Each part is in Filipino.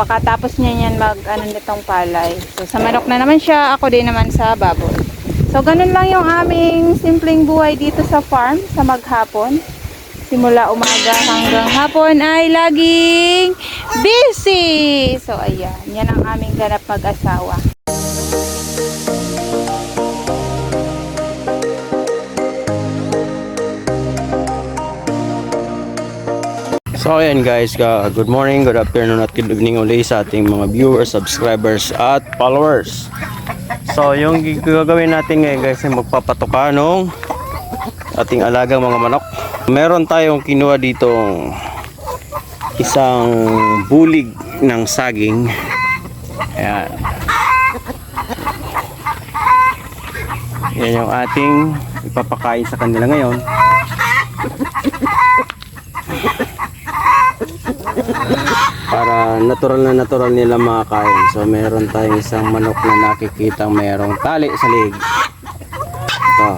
pakatapos niya yan mag ano nitong palay. So sa manok na naman siya, ako din naman sa baboy. So ganun lang yung aming simpleng buhay dito sa farm sa maghapon. Simula umaga hanggang hapon ay laging busy. So ayan, yan ang aming ganap mag-asawa. So ayan guys, good morning, good afternoon at good evening uli sa ating mga viewers, subscribers at followers. So yung gagawin natin ngayon guys ay magpapatuka nung ating alagang mga manok. Meron tayong kinuha dito isang bulig ng saging. Ayan. Yan yung ating ipapakain sa kanila ngayon. Para natural na natural nila makakain. So meron tayong isang manok na nakikita mayroong tali sa lig. Ito.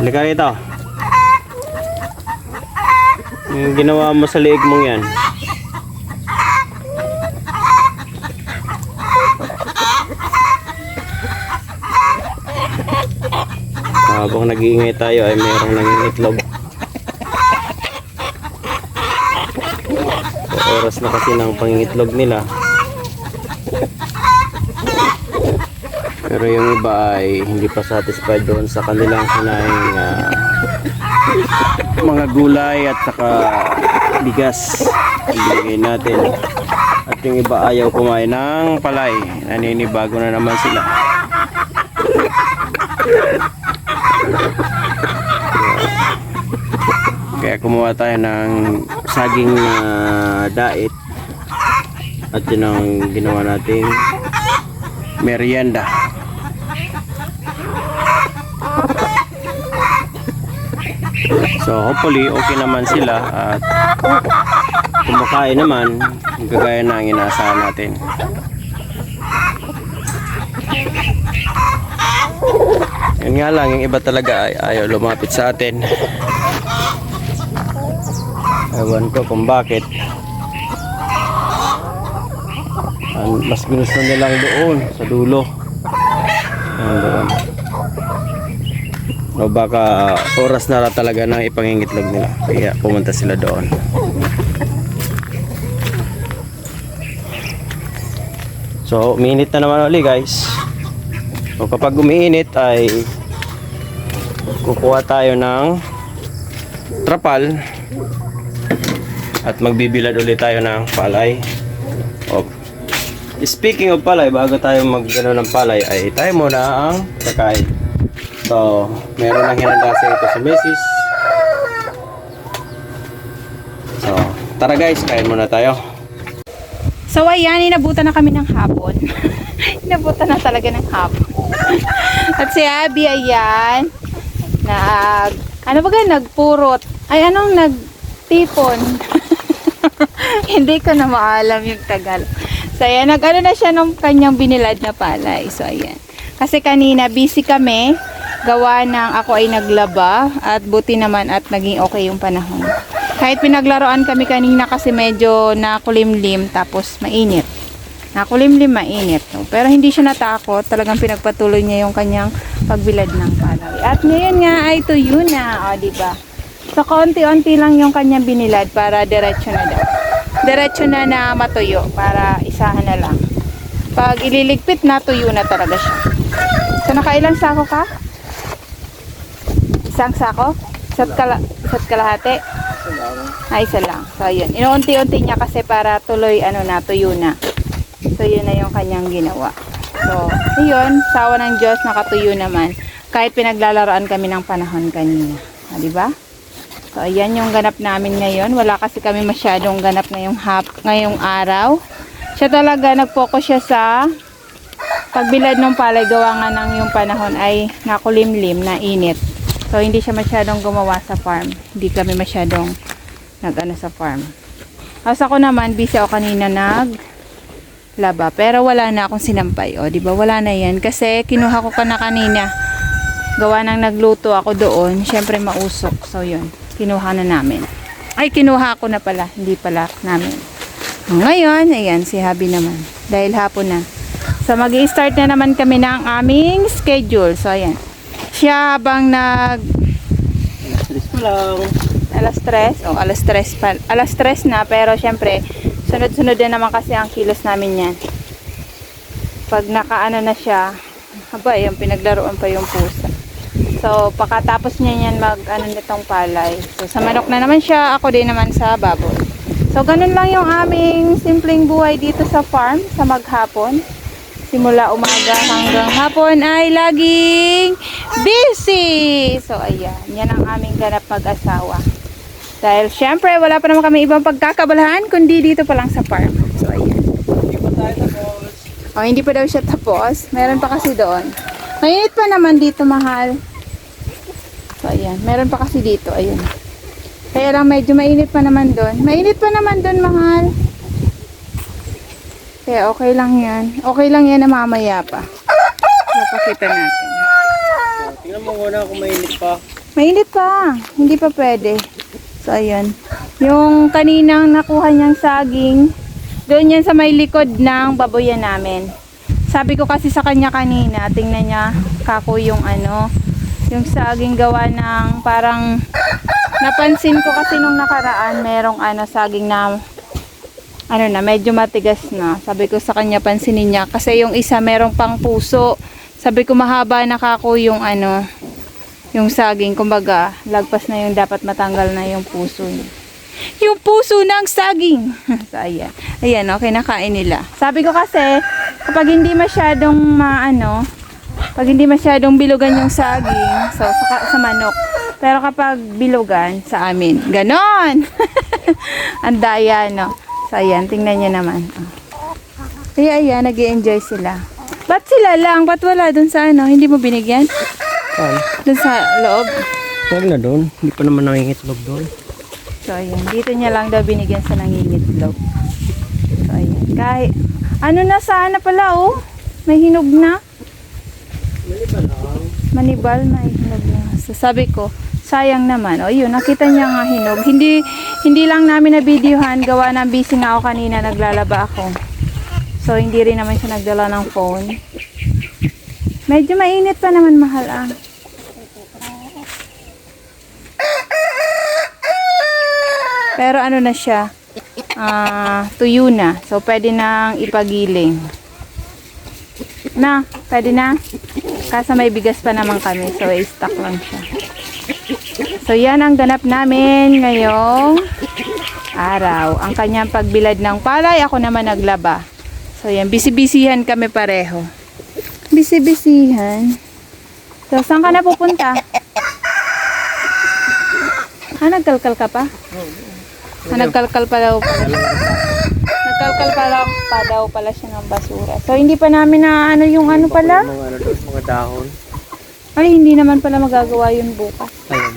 Halika rito. Yung ginawa mo sa liig mong yan. Habang nag-iingay tayo ay mayroong nangingitlog. Oras na kasi ng pangingitlog nila. Pero yung iba ay hindi pa satisfied doon sa kanilang kinaing ah, mga gulay at saka bigas ang binigay natin. At yung iba ayaw kumain ng palay. Naninibago na naman sila Kaya kumuha tayo ng saging na dait at yun ang ginawa nating merienda. So hopefully okay naman sila at kumakain naman gagaya na ang inaasahan natin. Yun nga lang, yung iba talaga ay ayaw lumapit sa atin. Ewan ko kung bakit. Ang mas gusto nilang doon sa dulo. Doon. O baka oras na talaga ng ipangingitlog nila. Kaya pumunta sila doon. So, umiinit na naman uli guys. So, kapag umiinit ay kukuha tayo ng trapal at magbibilad ulit tayo ng palay. O, speaking of palay, bago tayo magano ng palay, ay tayo muna ang kakain. So, meron lang hinanda sa ito sa mesis. So, tara guys, kain muna tayo. So ayan, inabutan na kami ng hapon. inabutan na talaga ng hapon. At si Abby, ayan, nag, ano ba ganyan, nagpurot. Ay, anong nagtipon? Hindi ko na maalam yung tagal. So ayan, nag-ano na siya ng kanyang binilad na palay. So ayan. Kasi kanina, busy kami. Gawa ng ako ay naglaba. At buti naman at naging okay yung panahon. Kahit pinaglaruan kami kanina kasi medyo nakulimlim tapos mainit. Nakulimlim, mainit. No? Pero hindi siya natakot. Talagang pinagpatuloy niya yung kanyang pagbilad ng palay. At ngayon nga ay tuyo na. O, diba? So, kaunti-unti lang yung kanyang binilad para diretso na daw. Diretso na na matuyo para isahan na lang. Pag ililigpit na, tuyo na talaga siya. So, nakailang sako ka? Isang sako? Isa't, kala isa't kalahati? Ay, isa lang. So, yun. Inuunti-unti niya kasi para tuloy, ano na, tuyo na. So, yun na yung kanyang ginawa. So, yun. Sawa ng Diyos, nakatuyo naman. Kahit pinaglalaroan kami ng panahon kanina. Ah, di ba? So, ayan yung ganap namin ngayon. Wala kasi kami masyadong ganap ngayong, hap, ngayong araw. Siya talaga, nag-focus siya sa pagbilad ng palay. Gawa nga ng yung panahon ay nakulimlim, na init. So, hindi siya masyadong gumawa sa farm. Hindi kami masyadong nag-ano sa farm. Tapos ako naman, busy ako kanina nag laba. Pero wala na akong sinampay. O, di ba? Wala na yan. Kasi kinuha ko ka na kanina. Gawa nang nagluto ako doon. Siyempre mausok. So, yun. Kinuha na namin. Ay, kinuha ko na pala. Hindi pala namin. Ngayon, ayan, si Habi naman. Dahil hapon na. So, mag start na naman kami ng aming schedule. So, ayan. Siya habang nag Alis ko lang. alas 3, o alas 3 pa, alas 3 na, pero syempre, sunod-sunod din naman kasi ang kilos namin yan. Pag nakaano na siya, haba, yung pinaglaruan pa yung pusa. So, pagkatapos niya yan mag, ano nitong palay. So, sa manok na naman siya, ako din naman sa baboy. So, ganun lang yung aming simpleng buhay dito sa farm, sa maghapon. Simula umaga hanggang hapon ay laging busy. So, ayan. Yan ang aming ganap mag-asawa. Dahil syempre, wala pa naman kami ibang pagkakabalahan, kundi dito pa lang sa farm. So, ayan. Hindi pa tayo tapos. O, hindi pa daw siya tapos. Meron pa kasi doon. Mainit pa naman dito, mahal. So, ayan. Meron pa kasi dito. Ayun. Kaya lang medyo mainit pa naman doon. Mainit pa naman doon, mahal. Kaya okay lang yan. Okay lang yan na mamaya pa. Napakita natin. Oh, tingnan mo muna kung mainit pa. Mainit pa. Hindi pa pwede. So, ayan. Yung kaninang nakuha niyang saging, doon yan sa may likod ng baboyan namin. Sabi ko kasi sa kanya kanina, tingnan niya, kako yung ano, yung saging gawa ng parang, napansin ko kasi nung nakaraan, merong ano, saging na, ano na, medyo matigas na. Sabi ko sa kanya, pansinin niya, kasi yung isa merong pang puso. Sabi ko mahaba na kako yung ano, yung saging, kumbaga, lagpas na yung dapat matanggal na yung puso niya. Yung puso ng saging. so, ayan. Ayan, okay, nakain nila. Sabi ko kasi, kapag hindi masyadong maano, pag hindi masyadong bilugan yung saging, so, sa, sa manok. Pero kapag bilugan, sa amin. Ganon! Ang daya, no? So, ayan, tingnan niya naman. Oh. Kaya, ayan, nag enjoy sila. Ba't sila lang? Ba't wala dun sa ano? Hindi mo binigyan? Saan? Dun sa loob? Huwag na doon. Hindi pa naman nangingitlog doon. So, ayan. Dito niya lang daw binigyan sa nangingitlog. So, ayan. Kahit, ano na sana pala, oh. May hinog na. Manibal, may hinog na. So, sabi ko, sayang naman. O, yun, nakita niya nga hinog. Hindi, hindi lang namin na videohan. Gawa ng busy nga ako kanina. Naglalaba ako. So, hindi rin naman siya nagdala ng phone. Medyo mainit pa naman, mahal ah. Pero ano na siya, ah, tuyo na. So, pwede nang ipagiling. Na, pwede na. Kasa may bigas pa naman kami, so i-stock lang siya. So, yan ang ganap namin ngayong araw. Ang kanyang pagbilad ng palay, ako naman naglaba. So, yan, bisibisihan kami pareho. Bisibisihan. So, saan ka na pupunta? Ah, nagkalkal ka pa? Ah, nagkalkal pa daw siya. Nagkalkal pa, lang, pa daw pala siya ng basura. So, hindi pa namin na ano yung ano pala? Mga ano doon, mga dahon. Ay, hindi naman pala magagawa yun bukas. Ayun.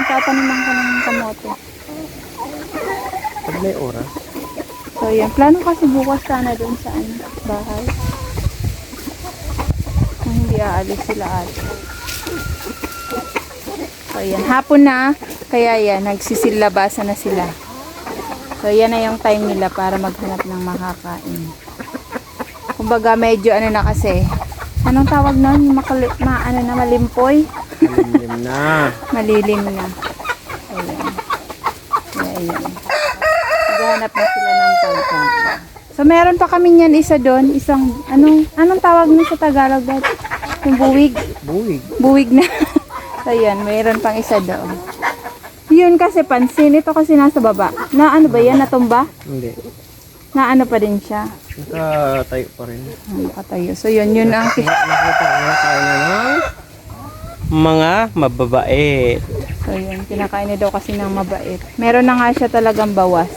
Magtataniman ka ng kamote. Pag may oras. So, yan. Plano kasi bukas sana doon sa ano, bahay. Kung hindi aalis sila ate. So, yan. Hapon na. Kaya yan, nagsisilabasan na sila. So, yan na yung time nila para maghanap ng makakain. Kumbaga, medyo ano na kasi. Anong tawag? Yung Makali, ma, ano na, malimpoy? Malimlim na. Malilim na. Ayan. Ayan. Naghahanap na sila ng pagkain. So, meron pa kami niyan isa doon. Isang, anong, anong tawag niyo sa Tagalog? Yung buwig. Buwig. Buwig na. so, yan. Mayroon pang isa doon. Yun kasi pansin. Ito kasi nasa baba. Na ano ba yan? Natumba? Hindi. Na ano pa din siya? Nakatayo pa rin. Ah, Nakatayo. So, yun. Yun ang Nakita na na ng mga mababait. So, yun. Kinakain niya daw kasi ng mabait. Meron na nga siya talagang bawas.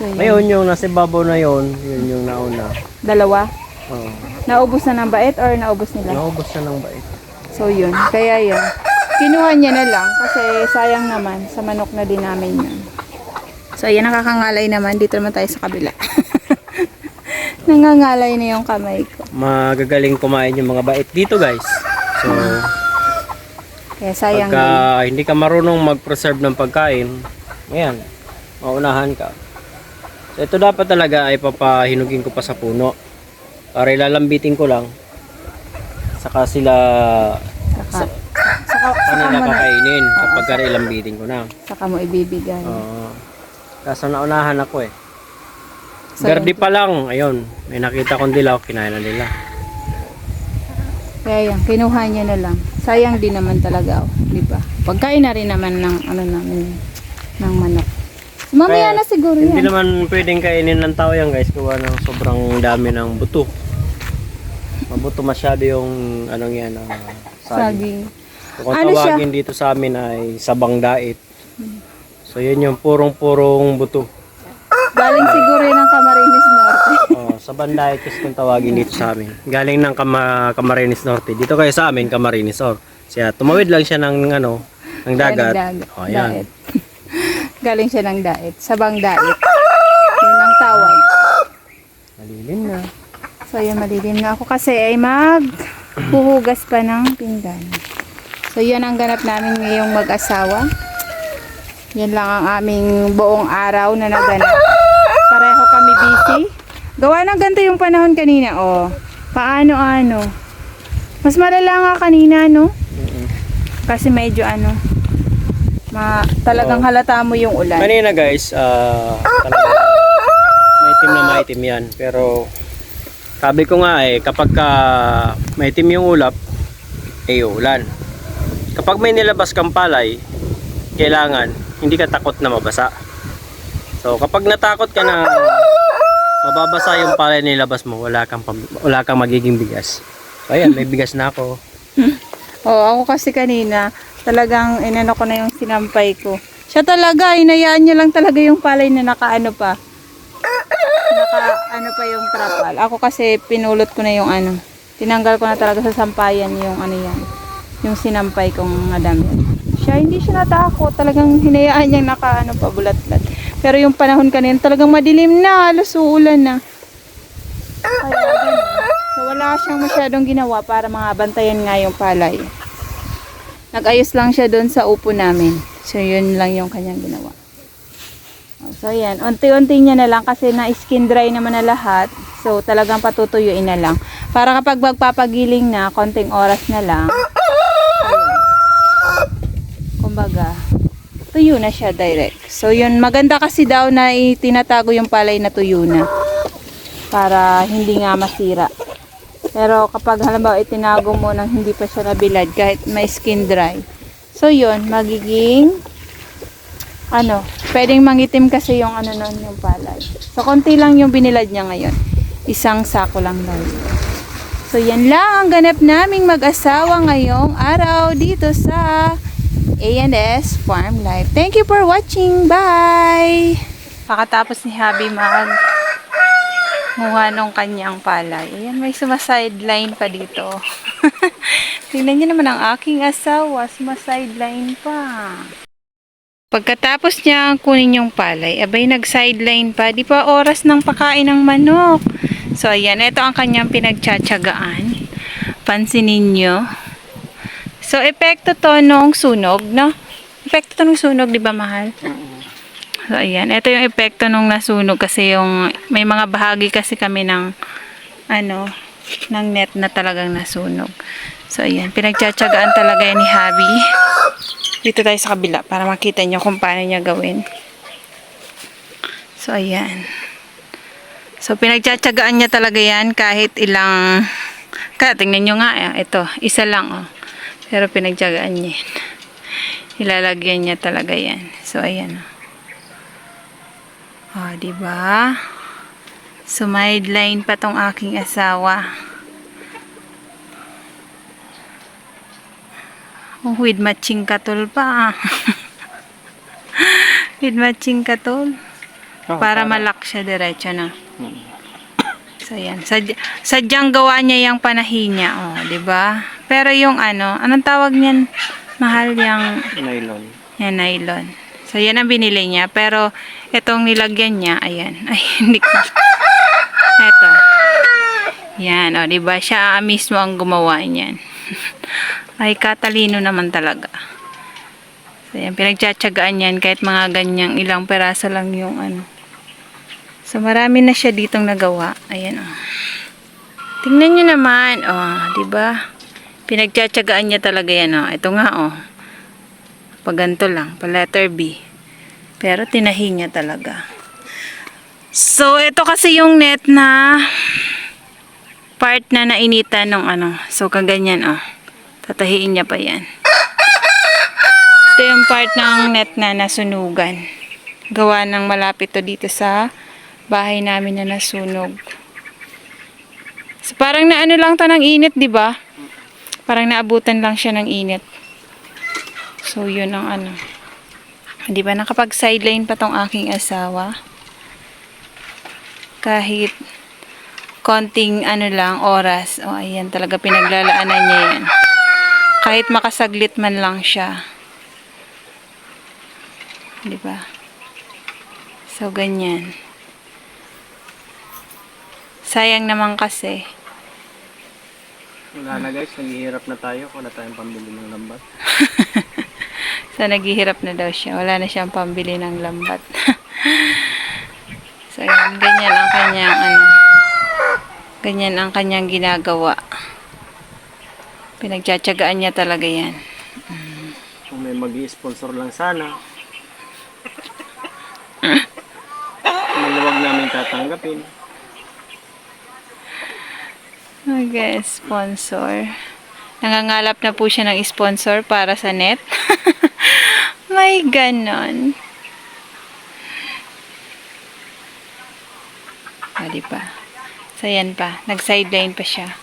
So, yun. Ngayon yung nasa babaw na yon, yun yung nauna. Dalawa. Oo. Naubos na ng bait or naubos nila? Naubos na ng bait. So yun, kaya yun. Kinuha niya na lang kasi sayang naman sa manok na din namin yun. So ayan, nakakangalay naman. Dito naman tayo sa kabila. Nangangalay na yung kamay ko. Magagaling kumain yung mga bait dito guys. So, Kaya sayang pagka din. hindi ka marunong mag-preserve ng pagkain, ayan, maunahan ka. Ito dapat talaga ay papahinugin ko pa sa puno. Para ilalambitin ko lang. Saka sila Saka, saka, saka, mo na, kakainin kapag ka ilambitin ko na. saka mo ibibigay. Oo. kaso naunahan ako eh. So, Verde pa lang, ayun. May nakita kong dilaw, kinain na nila. Kaya yan, kinuha niya na lang. Sayang din naman talaga, oh, di ba? Pagkain na rin naman ng ano namin ng manok. Mamaya Kaya, na siguro Hindi yan. naman pwedeng kainin ng tao yan guys, kuha ng sobrang dami ng buto. Mabuto masyado yung anong yan, ah, saging. Saging. Kung Ano siya? tawagin dito sa amin ay sabang dait. So yan yung purong-purong buto. Galing siguro yun ng Camarines Norte. Oh, sabang dait kasi kung tawagin dito sa amin. Galing ng Kama, Camarines Norte. Dito kayo sa amin, Camarines Sur. Siya, tumawid lang siya ng ano, ng dagat. Galing. Oh, yan. Daet. Galing siya ng daet. Sabang daet. Yun ang tawag. Malilim na. So yun, malilim na ako kasi ay mag huhugas pa ng pinggan. So yun ang ganap namin ngayong mag-asawa. Yan lang ang aming buong araw na naganap. Pareho kami busy. Gawa ng ganito yung panahon kanina, oh. Paano-ano. Mas malala nga kanina, no? Kasi medyo ano, ma talagang Oo. halata mo yung ulan. Kanina guys, ah talaga maitim na maitim yan. Pero sabi ko nga eh, kapag ka maitim yung ulap, eh ulan. Kapag may nilabas kang palay, kailangan hindi ka takot na mabasa. So kapag natakot ka na mababasa yung palay nilabas mo, wala kang, wala kang magiging bigas. So ayan, may bigas na ako. Oo, ako kasi kanina, talagang inano ko na yung sinampay ko. Siya talaga, inayaan niya lang talaga yung palay na nakaano pa. Naka ano pa yung trapal. Ako kasi pinulot ko na yung ano. Tinanggal ko na talaga sa sampayan yung ano yan. Yung sinampay kong madami. Siya, hindi siya natakot. Talagang hinayaan niyang naka ano pa, bulat-bulat. Pero yung panahon kanina, talagang madilim na. Halos uulan na. Kaya. So wala siyang masyadong ginawa para mga bantayan nga yung palay. Nag-ayos lang siya doon sa upo namin. So yun lang yung kanyang ginawa. So yan, unti-unti niya na lang kasi na-skin dry naman na lahat. So talagang patutuyuin na lang. Para kapag magpapagiling na, konting oras na lang. Ayun. Kumbaga, tuyo na siya direct. So yun, maganda kasi daw na itinatago yung palay na tuyo na para hindi nga masira. Pero kapag halimbawa itinago mo nang hindi pa siya nabilad kahit may skin dry. So yun, magiging ano, pwedeng mangitim kasi yung ano nun yung palay. So konti lang yung binilad niya ngayon. Isang sako lang daw. So yan lang ang ganap naming mag-asawa ngayong araw dito sa A&S Farm Life. Thank you for watching. Bye! Pakatapos ni Habi mag nguha nung kanyang palay. Ayan, may sumasideline pa dito. Tingnan niyo naman ang aking asawa, sumasideline pa. Pagkatapos niya kunin yung palay, abay nag-sideline pa. Di pa oras ng pakain ng manok. So, ayan, ito ang kanyang pinagtsatsagaan. Pansinin nyo. So, epekto to nung sunog, no? Epekto to nung sunog, di ba, mahal? So, ayan. Ito yung epekto nung nasunog kasi yung may mga bahagi kasi kami ng ano, ng net na talagang nasunog. So, ayan. Pinagtsatsagaan talaga yan ni Habi. Dito tayo sa kabila para makita nyo kung paano niya gawin. So, ayan. So, pinagtsatsagaan niya talaga yan kahit ilang... Kaya, tingnan nyo nga. eh. Ito, isa lang, oh. Pero pinagtsagaan niya yan. Ilalagyan niya talaga yan. So, ayan, oh. Oh, di ba? Sumideline pa tong aking asawa. Oh, with matching katol pa. ah. with matching katol. Para malak siya diretso na. So, yan. Sad sadyang gawa niya yung panahi niya. Oh, di ba? Pero yung ano, anong tawag niyan? Mahal yung Nylon. yan, nylon. So, yan ang binili niya. Pero, itong nilagyan niya, ayan. Ay, hindi ko. Ito. Yan, o, diba? Siya mismo ang gumawa niyan. Ay, katalino naman talaga. So, yan, pinagtsatsagaan yan kahit mga ganyang ilang peraso lang yung ano. So, marami na siya ditong nagawa. Ayan, oh. Tingnan nyo naman, oh, di ba? Pinagtsatsagaan niya talaga yan, oh. Ito nga, oh. Pag ganito lang, pa letter B. Pero tinahi niya talaga. So, ito kasi yung net na part na nainitan ng ano. So, kaganyan, oh. Tatahiin niya pa yan. Ito yung part ng net na nasunugan. Gawa ng malapit to dito sa bahay namin na nasunog. So, parang naano lang to ng init, di ba? Parang naabutan lang siya ng init. So, yun ang ano. Di ba, nakapag-sideline pa tong aking asawa. Kahit konting ano lang, oras. O, ayan, talaga pinaglalaanan niya yan. Kahit makasaglit man lang siya. Di ba? So, ganyan. Sayang naman kasi. Wala na guys, naghihirap na tayo. Wala tayong pambili ng lambat. So, naghihirap na daw siya. Wala na siyang pambili ng lambat. so, yun. Ganyan ang kanyang, ano, ganyan ang kanyang ginagawa. Pinagtsatsagaan niya talaga yan. Kung may mag sponsor lang sana. Maluwag namin tatanggapin. Okay, sponsor. Nangangalap na po siya ng sponsor para sa net. May ganon. Ah, di ba? So, yan pa. Nag-sideline pa siya.